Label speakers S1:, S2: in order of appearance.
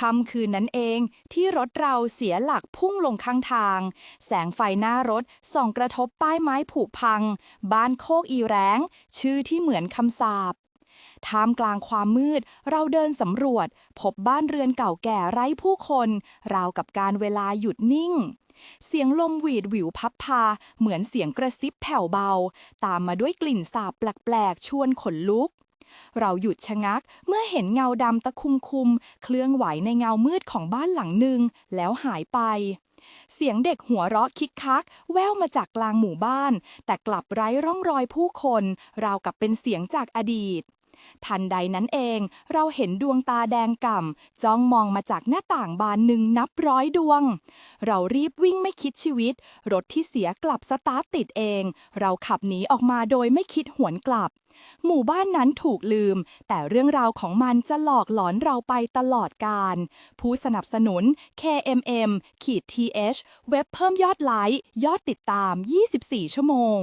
S1: ค่ำคืนนั้นเองที่รถเราเสียหลักพุ่งลงข้างทาง แสงไฟหน้ารถส่องกระทบป้ายไม้ผุพัง บ้านโคกอีแรงชื่อที่เหมือนคำสาปท่ามกลางความมืด เราเดินสำรวจ พบบ้านเรือนเก่าแก่ไร้ผู้คน ราวกับการเวลาหยุดนิ่ง เสียงลมหวีดหวิวพับพา เหมือนเสียงกระซิบแผ่วเบา ตามมาด้วยกลิ่นสาบแปลกๆ ชวนขนลุก เราหยุดชะงักเมื่อเห็นเงาดำตะคุมคุม เคลื่อนไหวในเงามืดของบ้านหลังหนึ่งแล้วหายไป เสียงเด็กหัวเราะคิกคัก แว่วมาจากกลางหมู่บ้าน แต่กลับไร้ร่องรอยผู้คน ราวกับเป็นเสียงจากอดีต ทันใดนั้นเอง เราเห็นดวงตาแดงก่ำจ้องมองมาจากหน้าต่างบานหนึ่งนับร้อยดวง เรารีบวิ่งไม่คิดชีวิต รถที่เสียกลับสตาร์ทติดเอง เราขับหนีออกมาโดยไม่คิดหวนกลับ หมู่บ้านนั้นถูกลืม แต่เรื่องราวของมันจะหลอกหลอนเราไปตลอดกาลผู้สนับสนุน KMM ขีด TH เว็บเพิ่มยอดไลค์ ยอดติดตาม 24 ชั่วโมง